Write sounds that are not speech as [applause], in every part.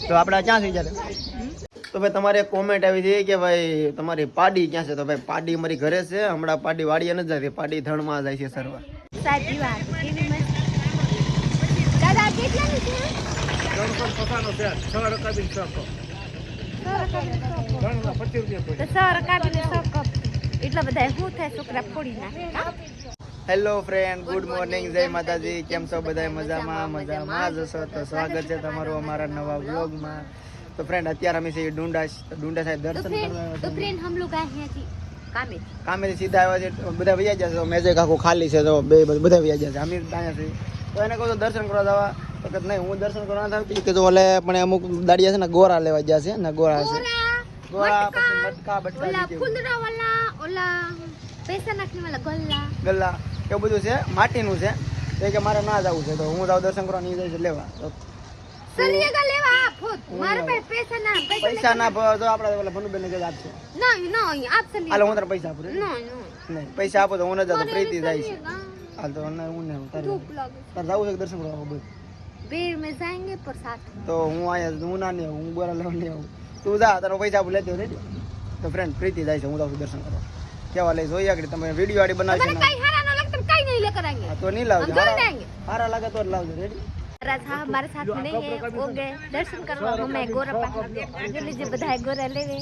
તો આપડા ક્યાં થઈ જાય તો ભાઈ તમારે કોમેન્ટ આવી હતી કે ભાઈ તમારી પાડી ક્યાં છે? તો ભાઈ પાડી મારી ઘરે છે હમણાં પાડી વાડીએ નથી જાય પાડી ધણમાં જાય છે સર્વ. સાચી વાત. એટલા બધા શું થાય? છોકરા ફોડી નાખે હેલો ફ્રેન્ડ ગુડ મોર્નિંગ જય માતાજી કેમ છો બધા? મજામાં? મજામાં. જશો તો સ્વાગત છે તમારું અમારા નવા વ્લોગમાં. તો ફ્રેન્ડ અત્યારે અમે છીએ ડુંડા ડુંડા સાહેબ દર્શન કરવા તો ફ્રેન્ડ હમ લોકો આયા છે કામે કામે સીધા આવ્યા છે. બધા વૈયા જશે મેજે કાકો ખાલી છે. તો બે બધા વૈયા જશે અમે અહીંયા છે. તો એને કહો તો દર્શન કરવા જવા. તો કે નહીં હું દર્શન કરવા નથી કે તો ઓલે પણ અમુક દાડિયા છે ને ગોરા લેવા જશે ને ગોરા છે. ગોરા પછી મટકા બટકા ઓલા ખુંદરા વાલા ઓલા પૈસા નાખને વાલા ગલ્લા. ગલ્લા. એવું બધું છે માટીનું છે તો એ કે મારે ના જવું છે તો હું જાઉં દર્શન કરવા નહીં જઈશ લેવા તો સરિયેગા લેવા આપ હોત મારે પાસે પૈસા ના પૈસા પૈસા ના ભાવ તો આપણે ઓલા ભનુબેન કે આપશે નહીં નહીં આપ સરિયે હાલો હું તારે પૈસા આપું રે. નહીં નહીં નહીં પૈસા આપો તો હું ન જાતો પ્રીતિ જાય છે सरिएगा હાલ તો અને હું ને તારે धूप लगे તારે જવું છે કે દર્શન કરવા બોલ बेर में जाएंगे पर साथ में તો હું અહીંયા હું ના નહીં આવું હું ગોરા લેવા નહીં આવું તું જા તારો પૈસા આપું લેતી રેડી તો ફ્રેન્ડ પ્રીતિ જાય છે હું જાઉં છું દર્શન કરવા કેવા લઈ જોઈએ આગળ તમે વિડીયો આડી બનાવજો अगर ને कहीं हरा ना लगता तो कहीं नहीं लेकर आएंगे હા, તો નહીં લાવજો हम दौड़ હારા जाएंगे હારા લાગે તો જ લાવજો રેડી महाराज हाँ हमारे साथ में नहीं है वो गए दर्शन करवा हमें गोरा पा जो लीजिए बधाई गोरा ले गए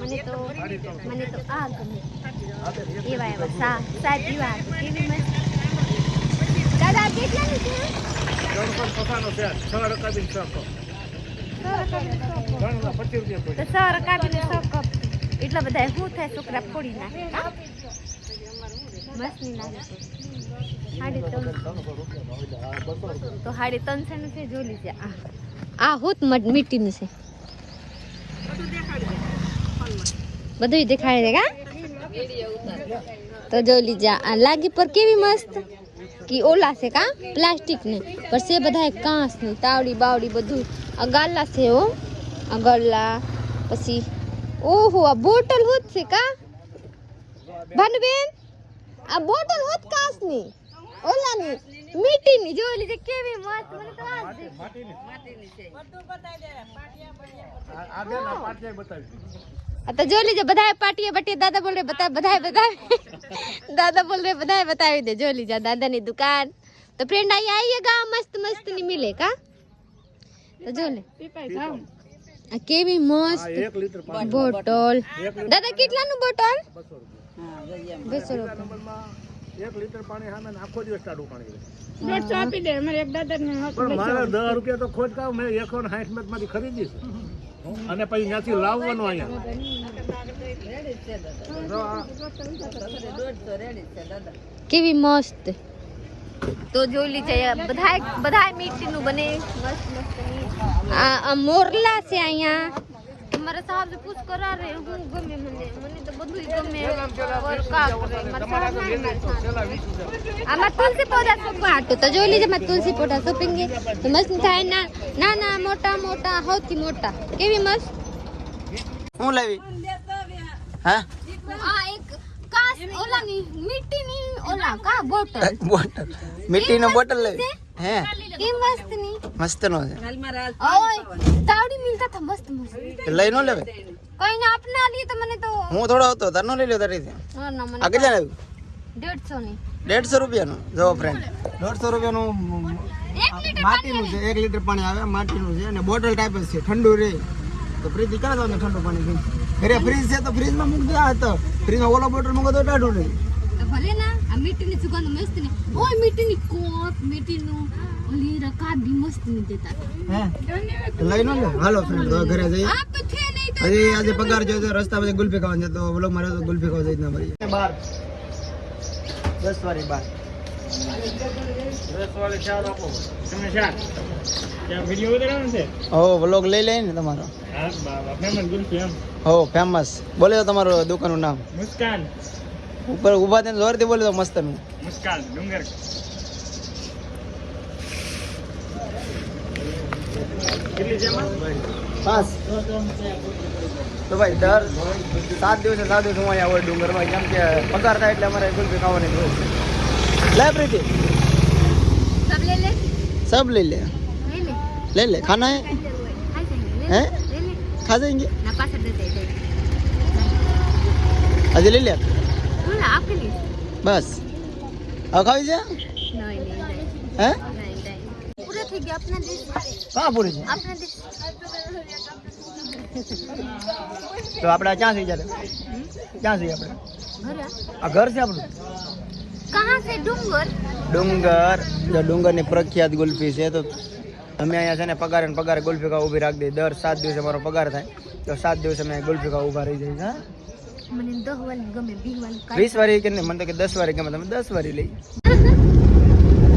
मैंने तो मैंने तो आ गए ये वाय सा साची વાત કેવી મસ્ત દાદા કેટલાની છે તો સો રકાબીને સો કપ એટલા બધા શું થાય છોકરા ફોડી નાખે હા? મસ્ત ની નાખે સાડી ત્રણ તો સાડી ત્રણસો નું છે જોલી છે. આ. હોત મીઠી નું છે. બધું દેખાય કા? તો જો. લીજા આ લાગી પર કેવી મસ્ત? કે ઓલા છે કા? પ્લાસ્ટિક ને પર છે બધા કાંસની તાવડી બાવડી બધું. આ ગાલા છે હો. આ ગલ્લા, પછી ઓહો, આ બોટલ હોત છે કા? ભાનુબેન? આ બોટલ હોત કાચની. ઓલાની. મીટીની જો ઓલી જે કેવી મસ્ત. મને તો આ જ માટીની માટીની છે. બધું બતાવી દે પાટિયા બટિયા આગળ ના પાટિયા બતાવી આ તો જો લીજે બધાએ પાટિયા બટિયા દાદા બોલ રે બતા બધાએ બતાવી દાદા બોલ રે બધાએ બતાવી દે. જો લીજા દાદાની દુકાન. બોટલ. એક લીટર પાણી સામે આખો દિવસ ટાઢું પાણી દોઢસો આપી દે મારે એક દાદા ને પણ મારે દસ રૂપિયા તો ખોટ કાવ મેં એકસો ને સાઠમાંથી ખરીદી અને પછી ત્યાંથી લાવવાનું અહીંયા. કેવી મસ્ત. તો જોઈ લીજે બધાય બધાય મીઠી નું બને. મસ્ત મસ્તની આ આ મોરલા છે અહીંયા. મારા સાહેબ ને પૂછ કરારે હું ગમે મને મને તો બધું ગમે ઓર કા મારા સાહેબ આમાં તુલસી પોડા સોપવા હાટું તો જોઈ લીજે માં તુલસી પોડા સોપીંગે તો મસ્ત થાય ના નાના મોટા મોટા સૌથી મોટા કેવી મસ્ત હું લાવી હા આ એક કાસ ઓલાની મીઠીની ઓલા કા બોટલ બોટલ મીઠીનો બોટલ લાવી હે મસ્ત નો? છે. તાવડી મિલતા થા મસ્ત મસ્ત. લઈ નો લેવે કોઈ ને આપને આલી તો મને તો હું થોડો હતો તાર લઈ લ્યો તારી હા ના મને આગળ લાવ 150 ની. 150 રૂપિયા નો જો ફ્રેન્ડ 150 રૂપિયા નું માટીનું છે એક લીટર પાણી આવે માટીનું છે અને બોટલ ટાઈપ છે ઠંડુ રે. તો ફ્રીજ ક્યાં ને ઠંડુ પાણી ઘરે ફ્રીજ છે તો ફ્રીજમાં મૂક દે આ તો. ફ્રીજમાં ઓલો બોટલ મૂકો તો ટાઢું નહીં. ભલે ના આ મીઠીની સુગંધ મસ્ત ને ઓય મીઠીની કોપ મીઠી ઓલી રકા બી મસ્તની દેતા. હે? લઈ લો. ને હાલો ફ્રેન્ડ ઘરે જઈએ. આપ તો છે નહીં તો અરે આજે પગાર જો તો રસ્તા પર ગુલફી ખાવા તો વ્લોગ મારે તો ગુલફી ખાવા જઈ ના બાર. દસ વાળી બાર. દસ વાળે ચાર આપો. તમે ચાર. ત્યાં વીડિયો ઉતારવાનો છે? હો વ્લોગ લઈ લઈને તમારો. ફેમસ બોલે તમારું દુકાનનું નામ. મુસ્કાન. ઉપર ઊભા થઈને જોરથી બોલે તો મસ્ત નું મુસ્કાન ડુંગર કેટલી છે એમાં? પાસ તો ભાઈ દર સાત દિવસે સાત દિવસ હું અહીંયા હોય ડુંગરમાં કેમ કે પગાર થાય એટલે અમારે ગુલ્ફી ખાવાની જ હોય લે પ્રીતિ सब ले ले सब ले ले ले ले ले ले खाना है खाई जाएंगे ले हैं ले ले खा जाएंगे ना पास दे दे दे अजय ले ले बोला आपके लिए बस अब खावी છે नहीं नहीं नहीं હે नहीं नहीं पूरा થઈ ગયા अपना देश હા પૂરી છે अपना देश તો આપણે આ ક્યાં છે જ્યારે ક્યાં છે આપણે ઘરે આ ઘર છે આપણું कहाँ से डूंगर ડુંગર જો ડુંગરની પ્રખ્યાત ગુલ્ફી છે તો અમે અહીંયા છે ને પગારે ને પગારે ગુલ્ફી ખાવા ઊભી રાખી દઈએ દર સાત દિવસે મારો પગાર થાય તો સાત દિવસે અમે ગુલ્ફી ખાવા ઊભા રહી જઈએ હા મને દસ વાર ગમે વીસ વાર વીસ વાર કે મને તો કે દસ વાર ગમે. તમે દસ વાર લઈ.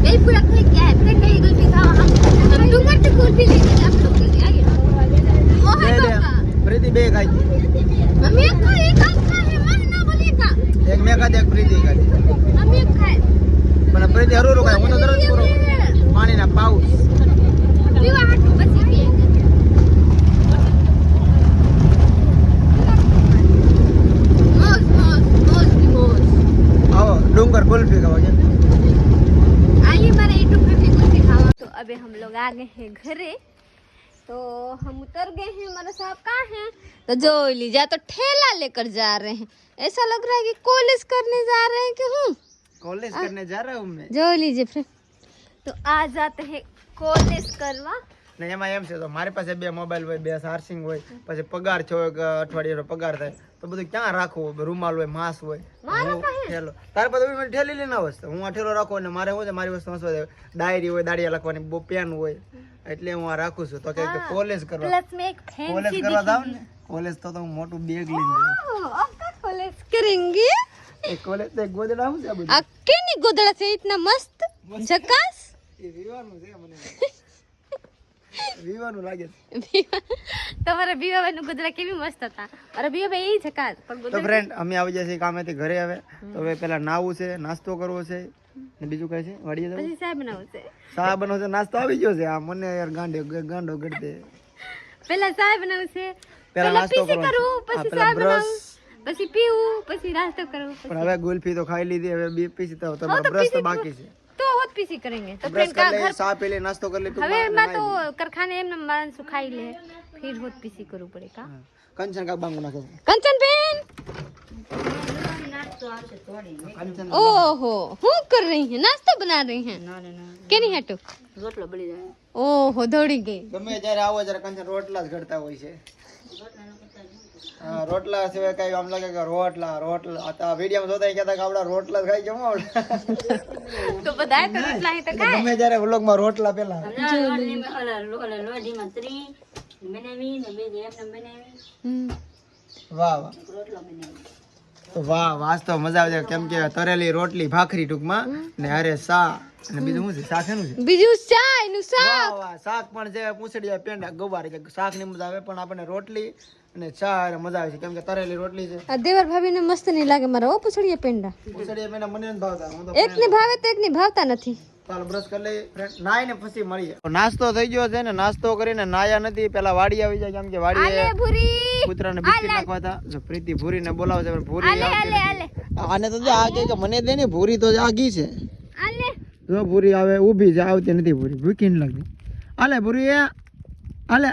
એ પૂરા કોઈ ક્યાં આપણે કઈ ગુલ્ફી ખાવા. હમ ડુંગરથી ગુલ્ફી લઈ ગયા આપણે કે આગે ઓ હાય પ્રીતિ બે ગાય મમ્મી એક ખાઈ એક ખા હે મન ના બોલી કા. એક મે ખાધે એક પ્રીતિ ખાધી. મમ્મી એક ખાય પણ પ્રીતિ હરું રોકાય હું તો દરરોજ પૂરો. પાણીના પાઉસ પીવા હાટ આવો ડુંગર ગુલ્ફી ખાવા છે आइए हमारे यूट्यूब पे भी कुल्फी खावा तो अभी हम लोग आ गए हैं घरे तो हम उतर गए हैं हमारा साहब कहाँ हैं तो जो लीजा तो ठेला लेकर जा रहे हैं ऐसा लग रहा है कि कॉलेज करने जा रहे हैं कि हूँ કોલેજ કરને જા રહા હું મેં जो लीजिए फ्रेंड तो आ जाते हैं कॉलेज करवा ને એમાં એમ છે તો મારી પાસે બે મોબાઈલ હોય બે ચાર્જિંગ હોય પછી પગાર છો એક અઠવાડિયાનો પગાર થાય તો બધું ક્યાં રાખવું રૂમાલ હોય માસ હોય? ઠેલો. તારે પછી મને ઠેલી લઈને આવે હું આ ઠેલો રાખું અને મારે હું મારી વસ્તુ હસવા ડાયરી હોય દાડિયા લખવાની બહુ પેન હોય. એટલે હું આ રાખું છું. તો કે કોલેજ કરવા. કોલેજ કરવા જાવ ને કોલેજ તો હું મોટું બેગ લઈને જાઉં. કોલેજ કરેંગે? એ કોલેજ તો ગોદડા હું છે આ કેની ગોદડા છે ઇતના મસ્ત જકાસ એ વિવાનું છે મને. [laughs] વિવાનું લાગે છે. [laughs] તમારા બીવાભાઈ નું ગોદડા કેવી મસ્ત હતા? અરે બીવાભાઈ એ ઝકાસ તો ફ્રેન્ડ અમે આવી જશે કામેથી ઘરે હવે. તો હવે પેલા નાવું છે નાસ્તો કરવો છે. ને બીજું કઈ છે? વાડીએ જવું? પછી સાહેબ બનાવું છે. સા નાસ્તો આવી ગયો છે. આ મને યાર ગાંડો ગાંડો ગઢ દે પેલા સાહેબ બનાવું છે. પેલા નાસ્તો પીસી કરવાનો. કરું હા, પછી સાહેબ બ્રશ. પછી પીવું પછી નાસ્તો કરવો પણ હવે ગુલ્ફી તો ખાઈ લીધી હવે બી પીસી તો તમારો બ્રશ તો બાકી છે. पीसी करेंगे तो ब्रश कर ले साफ पहले नाश्तो कर ले तो हवे मैं तो कारखाने में मन सुखाई ले फिर होत पीसी करू पड़े का कंचन का बांगो ना कंचन बेन ओहो हूं कर रही है नाश्ता बना रही है ना ना ना કેની હેટો રોટલો બળી જાય ઓહો દોડી ગઈ ગમે જ્યારે આવો જ્યારે કંચન રોટલા જ ઘડતા હોય છે રોટલા રોટલા સિવાય કઈ આમ લાગે કે રોટલા રોટલા. આ વીડિયો જોતા કહેતા કે આપડા રોટલા ખાઈ જમો તો બધા રોટલા હી તો કાય તમે વ્લોગમાં રોટલા પેલા. લોઢી માં ત્રી બનાવી ને બે જેમ બનાવી. વાહ વાહ. વાહ તો મજા આવે કેમ કે તરેલી રોટલી ભાખરી ટૂંકમાં ને અરે સા અને બીજું શું છે? શાક એનું છે? બીજું શાક. એનું શાક શાક પણ જે પૂછડી પેંડા ગોવાર શાકની મજા આવે પણ આપણને રોટલી અને ચા મજા આવે છે. કેમ કે તરેલી રોટલી છે. આ દેવર ભાભી ને મસ્ત નહીં લાગે મારા ઓ પેંડા. પૂંછડીયા પેંડા મને નથી ભાવતા. એક ને ભાવે તો એક ને ભાવતા નથી. ચાલો બ્રશ કરી લઈએ. ફ્રેન્ડ નાય પછી મળીએ. નાસ્તો થઈ ગયો છે ને નાસ્તો કરીને નાયા નથી. પેલા વાડી આવી જાય કેમ કે વાડીએ ભૂરી. કૂતરાને બિસ્કિટ નાખવા હતા. જો પ્રીતિ ભૂરીને બોલાવે છે ભૂરી આને તો જો આ કે મને દે ને ભૂરી તો આગી છે. જો ભૂરી આવે ઊભી છે આવતી નથી ભૂરી. ભૂકી નથી લાગતી. આલે ભૂરી એ આલે.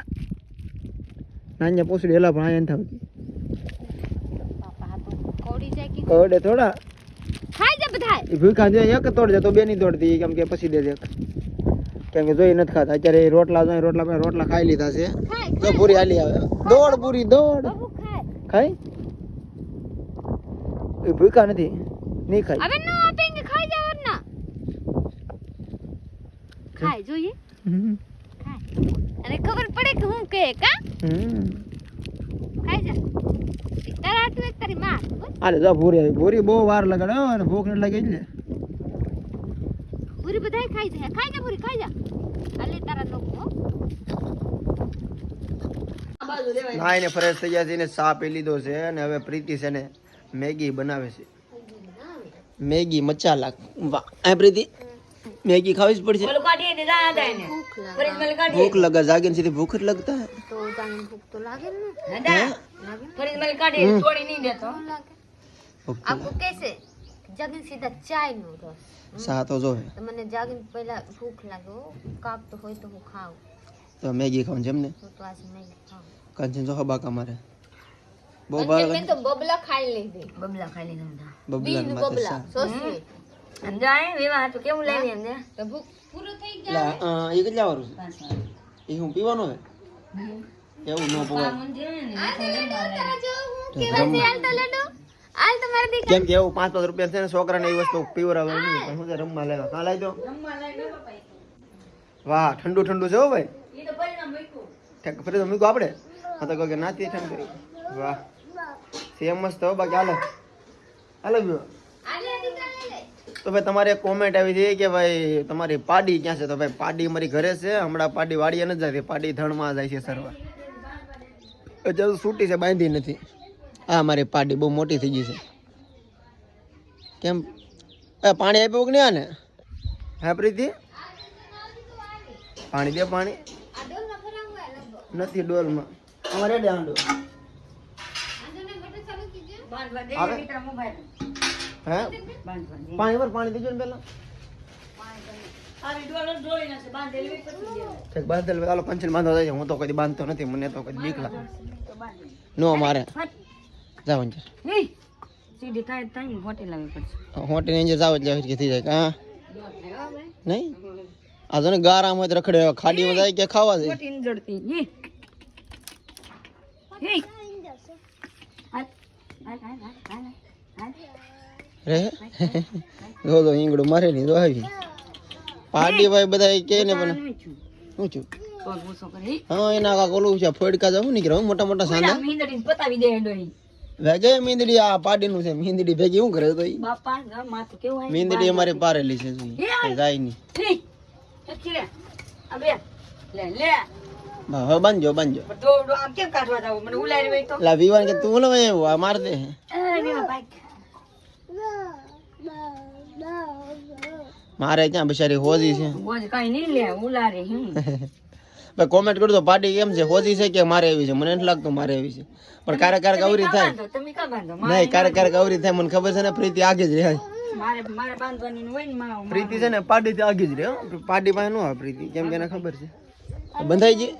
નાન્ય પોસડી એલા પણ અહીંયા કે કવડે થોડા. ખાઈ જા બધા એ ભૂખા જો એક તોડજે તો બે નહીં તોડતી કેમ કે પછી દે એક. કેમ કે જોઈ નથી ખાતા. અત્યારે રોટલા જોઈએ રોટલા પાસે રોટલા ખાઈ લીધા છે. તો પૂરી હાલી આવે. દોડ પૂરી દોડ. ખાઈ એ ભૂખા નથી. નહીં ખાઈ હવે નો આપેંગે ખાઈ જા વરના ખાઈ જોઈએ. હમ. ખબર પડે કે હું કે? કા. ખાઈ જા. તારા હાથમાં તારી માં અરે જો ભૂરી આવી. ભૂરી બહુ વાર લગાડે હો, અને ભૂખ ન લાગે એટલે. ભૂરી બધાય ખાઈ જાય. ખાઈ જા ભૂરી ખાઈ જા. અલે તારા લોકો. નાઈને ફ્રેશ થઈ ગયા છે એને ચા પી લીધો છે અને હવે પ્રીતિ છે ને મેગી બનાવે છે. મેગી મચાલા વાહ. આ પ્રીતિ? મેગી ખાવી જ પડશે. ભૂખ લગે જાગે ને ભૂખ જ લગતા. હે તો તને ભૂખ તો લાગે ને. દાદા ફરીજ મલ નહીં દેતો. આપકો કેસે જાગીન સીધા ચાય નો રસ. સા તો જો મને જાગીન પહેલા ભૂખ લાગે કાપ તો હોય તો હું ખાઉં. તો મેગી ખાવ જેમ ને? તો આજ નહીં ખાવ કાંચન જો હબા મારે. બબલા ખાઈ લીધી. બબલા ખાઈ લીધા. બબલા બબલા સોસી. સમજાય વિવાહ તો કેવું લાવી એમને તો ભૂખ પૂરું થઈ એટલે આ એ કેટલા વાળું છે? એ હું પીવાનું હે એવું ન પવાય. કેમ કે એવું પાંચ પાંચ રૂપિયા છે ને છોકરાને એ વસ્તુ પીવરાવે નહીં. પણ હું રમવા લેવા કાં લાવી દો વાહ ઠંડુ ઠંડુ છે હો ભાઈ. ઠેક ફરી તો મૂક્યું. આપણે? હા તો કહો કે નાથી ઠંડ કરી. વાહ. સેમ મસ્ત હો બાકી હાલો. હાલો બીજો તો ભાઈ તમારે કોમેન્ટ આવી હતી કે ભાઈ તમારી પાડી ક્યાં છે? તો ભાઈ પાડી મારી ઘરે છે હમણાં પાડી વાડીએ નથી જતી પાડી ધણમાં જાય છે સરવા. હજુ છૂટી છે બાંધી નથી. આ મારી પાડી બહુ મોટી થઈ ગઈ છે. કેમ? એ પાણી આપ્યું કે નહીં આને? હા પ્રીતિ? પાણી દે પાણી. નથી ડોલમાં. અમારે રેડે આંડો. આવે? હે? પાણી પર પાણી દેજો ને પેલા. બાંધેલ હાલો પંચન બાંધવા જાય હું તો કદી બાંધતો નથી મને તો કદી બીક લાગે. નો મારે. જાવ અંજર સીધી થાય થાય હોટેલ આવી પડશે હોટેલ અંજર જાવ એટલે કે થઈ જાય. હા. નહીં? આ ગારામ હોય તો રખડે ખાડીમાં જાય કે ખાવા જાય? હોટીન જડતી હી હી હાલ હાલ હાલ હાલ હાલ રે જો તો ઈંગડું મારે ની તો આવી. પાડી ભાઈ બધા કે ને પણ શું છું. હા એના કાક ઓલું છે ફોડકા જવું નીકળે મોટા મોટા સાંધા. મીંદડી પતાવી દે ડોઈ વેગે મીંદડી આ પાડીનું છે મીંદડી ભેગી શું કરે તો ઈ? બાપા માથું કેવું હોય? મીંદડી અમારી પારેલી છે. જાય હી બે. લે લે. હવે બાંધજો બાંધજો. પણ દો દો આમ કેમ કાઢવા જાવ? મને ઉલારી હોય તો. લા વિવાન કે તું બોલો આ માર દે. એ મારે ક્યાં બિચારી હોજી છે? બોજ કઈ નહીં લે ઉલારી [laughs] ભાઈ કોમેન્ટ કરજો પાર્ટી કેમ છે? હોજી છે કે મારે એવી છે? મને નથી લાગતું મારે એવી છે. પણ ક્યારેક ક્યારેક અવરી થાય. નહીં ક્યારેક ક્યારેક અવરી થાય. મને ખબર છે ને પ્રીતિ આગે જ રહે. મારે મારે બાંધવાની હોય ને મારો પ્રીતિ છે ને પાર્ટી થી આગે જ રહે પાર્ટી પાસે નો આવે પ્રીતિ કેમ કે એને ખબર છે. બંધાઈ ગઈ?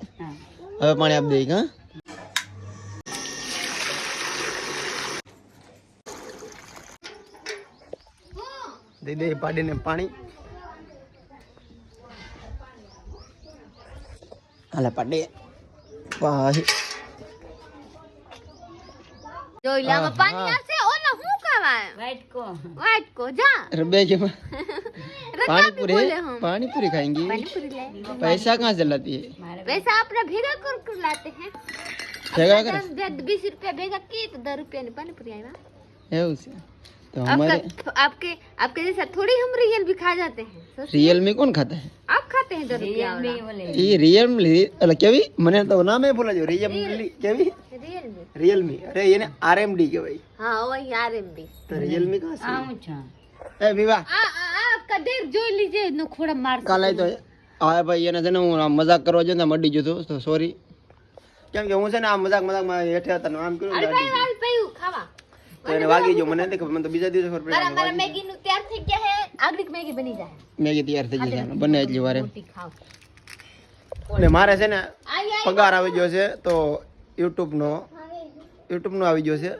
હવે પાણી આપી દઈ હા? દઈ દે પાડીને પાણી. હાલે પાડી પાહી જોઈ લે આમાં પાણી આવશે ઓનો હું ખાવા વાઈટ કો વાટ કો જા रब्बे के पास पानी पूरी बोले हम। पानी पूरी खाएंगी पानीपुरी ले पैसा कहाँ से लाती है મારે पैसा अपना भेगा कर कर लाते हैं भेगा कर दस दस- बीस रुपया भेगा किए तो दस रुपया में पानीपुरी आएगा है उसे तो हमारे आपका आपके आपके जैसा थोड़ी हम रियल भी खा जाते हैं सोच- रियल में कौन खाता है ઈ રિયલમી એટલે કેવી? મને તો નામે ભૂલાજો રિયલમી કેવી? રિયલમી. અરે એને આરએમડી કહેવાય. હા ઓય આરએમડી. તો રિયલમી કા છે? આવું છે. એ વિવા આ આ કદેર જોઈ લીજે નો ખોડા માર કાલે તો હા ભાઈ એને છે ને હું મજાક કરવા જતો મડી જતો તો સોરી કેમ કે હું છે ને આ મજાક મજાક મજાકમાં હેઠે હતા આમ કર્યું અરે ભાઈ ભાઈ ખાવા. તો એને વાગી ગયો. મને નથી ખબર. મને તો બીજા દિવસે ખબર પડી. મારા મેગી નું તૈયાર થઈ ગયા હે? આગળ મેગી બની જાય. મેગી તૈયાર થઈ જશે બને એટલી વારે. ને મારે છે ને પગાર આવી ગયો છે તો યુટ્યુબનો યુટ્યુબનો આવી ગયો છે.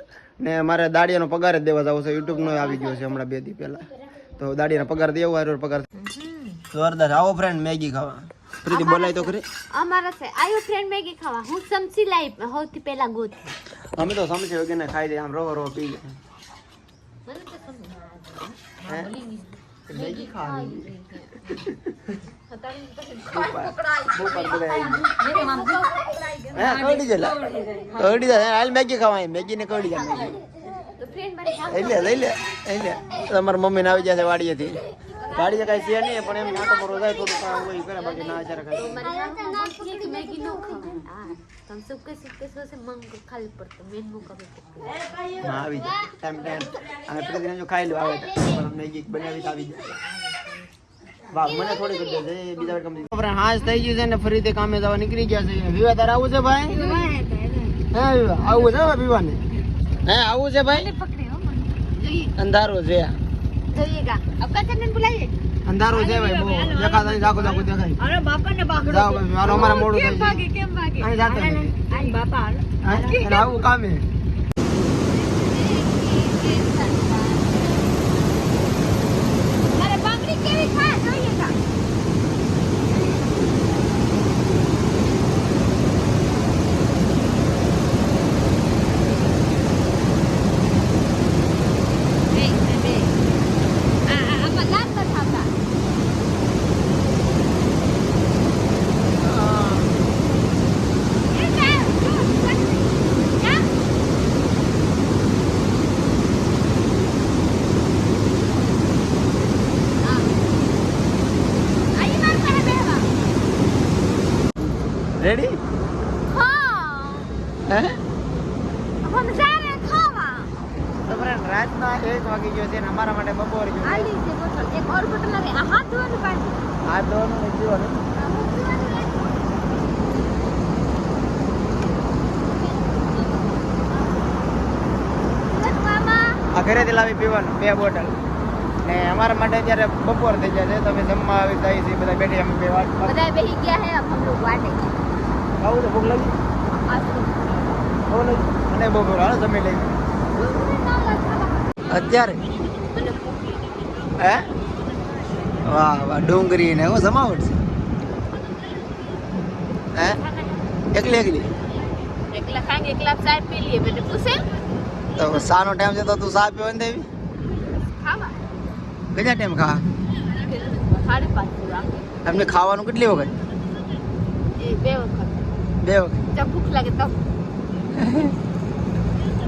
ને મારે દાડિયાનો પગાર જ દેવા જવો છે. યુટ્યુબનો આવી ગયો છે હમણાં બે દી પહેલા. તો દાડિયાનો પગાર દેવો હારો પગાર જોરદાર આવો ફ્રેન્ડ મેગી ખાવા. પ્રીતિ બોલાય તો ખરી. અમારા છે. આયો ફ્રેન્ડ મેગી ખાવા. હું સમસી લાઈ સૌથી પહેલા ગોત. અમે તો સમજે વગર ખાઈ દે આમ રવો રો પી લે. મને તો મેગી ખાવી. બપોર બધા આવી ગયા. હે કવડી જેલા કવડી જાય હાલ મેગી ખાવા મેગી ને કવડી જાય મેગી. તો ફ્રેન્ડ મારી ખાવ લઈ લે લઈ લે લઈ લે. તમારા મમ્મી ને આવી જશે વાડીએથી. વાડીએ કઈ છે નહીં પણ એમ નાટો પર જાય થોડું કામ હોય કરે બાકી ના જરા ખાય. મારી નામ કે મેગી નો ખાવા તમ સુકે સુકે સોસે મંગ ખાલી પડતો મેનુ કभी પડતો હા આવી જાય. Time time. અને પ્રતિદિન જો ખાઈ લો આવે પણ મેગી બનાવી તો આવી જાય. વાહ મને થોડી કરી દે બીજા વાર કમ આપણે હાજ થઈ ગયું છે ને ફરીથી કામે જવા નીકળી ગયા છે. વિવા તારે આવું છે ભાઈ? હે આવું છે હવે હે આવું છે ભાઈ? અંધારું છે. અંધારો છે ભાઈ બહુ. દેખાતા નહીં ઝાકું ઝાકું દેખાય અરે બાપા ને બાકડો જાઓ ભાઈ મારો અમારે મોડું કેમ ભાગે કેમ ભાગે અહીં જાતે અહીં બાપા આવું કામ. હે ઘરેથી લાવી પીવાનું બે બોટલ. ને અમારા માટે અત્યારે બપોર થઈ જાય છે તમે જમવા આવી જાય છે બધા બેઠી અમે બે વાત બધા બેહી ગયા હે હમ લોગ વાટે. આવું તો ભૂખ લાગી? આવું અને બપોર હાલો જમી લઈ અત્યારે? હે? વાહ વાહ ડુંગરી ને એવો જમાવટ છે. હે? એકલી એકલી? એકલા ખાંગે એકલા ચા પી લઈએ બેટે પૂછે? તો ચા ટાઈમ છે તો તું ચા પીવાની દેવી? ખાવા. કેટલા ટાઈમ ખા? સાડી એમને ખાવાનું કેટલી વખત? બે વખત. બે વખત. તો ભૂખ લાગે તો.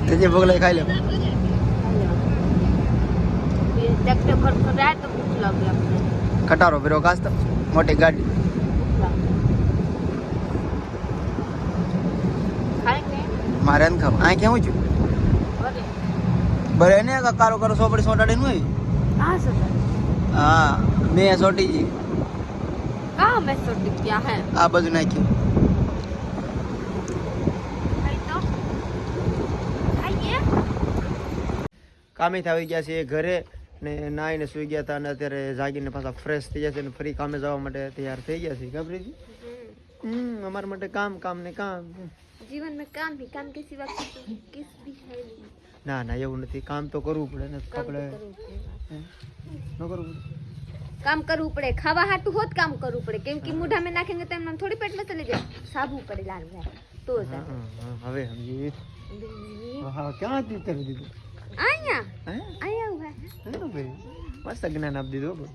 તે જે ખાઈ લે. ડોક્ટર ખરખર રાત ભૂખ લાગે આપણે ખટારો ભેરો કાસ્તો મોટી ગાડી. મારે ન ખાવ આ કેવું છું બરે ને કારો કારો સોપડી સોટાડી નું હા, મેં સોટી જી હા મેં સોટી ક્યાં હે આ બાજુ નાખ્યું. કામે આવી ગયા છે ઘરે. ને નાઈને સુઈ ગયા હતા અને અત્યારે જાગીને પાછા ફ્રેશ થઈ ગયા છે ફરી કામે જવા માટે તૈયાર થઈ ગયા છે? ખબરેજી હમ અમારા માટે કામ કામ ને કામ. જીવન મેં કામ હી કામ કે સિવા કિસ ભી હૈ ના ના એવું નથી. કામ તો કરવું પડે ને આપણે ન કરવું કામ કરવું પડે. ખાવા હાટું હોત કામ કરવું પડે. કેમ કે મોઢા મે નાખેંગે તો એમને થોડી પેટમાં ચલે જાય સાબુ પડે લાલ તો હવે સમજી હા ક્યાં તીતર દીધું? અહીંયા અહીંયા ઊભા ભાઈ મસ્ત જ્ઞાન આપી દીધું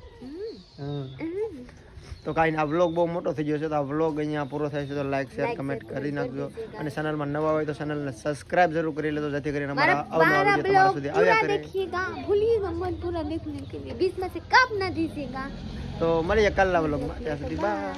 તો કાંઈ આ વ્લોગ બહુ મોટો થઈ ગયો છે તો આ વ્લોગ અહીંયા પૂરો થાય છે તો લાઈક શેર કમેન્ટ કરી નાખજો. અને ચેનલમાં નવા હોય તો ચેનલને સબસ્ક્રાઇબ જરૂર કરી લેજો જેથી કરીને અમારા અવનવા વિડિયો તમારા સુધી આવ્યા કરે. ભૂલીએગા મન પૂરા દેખને કે બીચમાં સે કાપ ના દીજીએગા તો મળીએ કાલના વ્લોગમાં ત્યાં સુધી બાય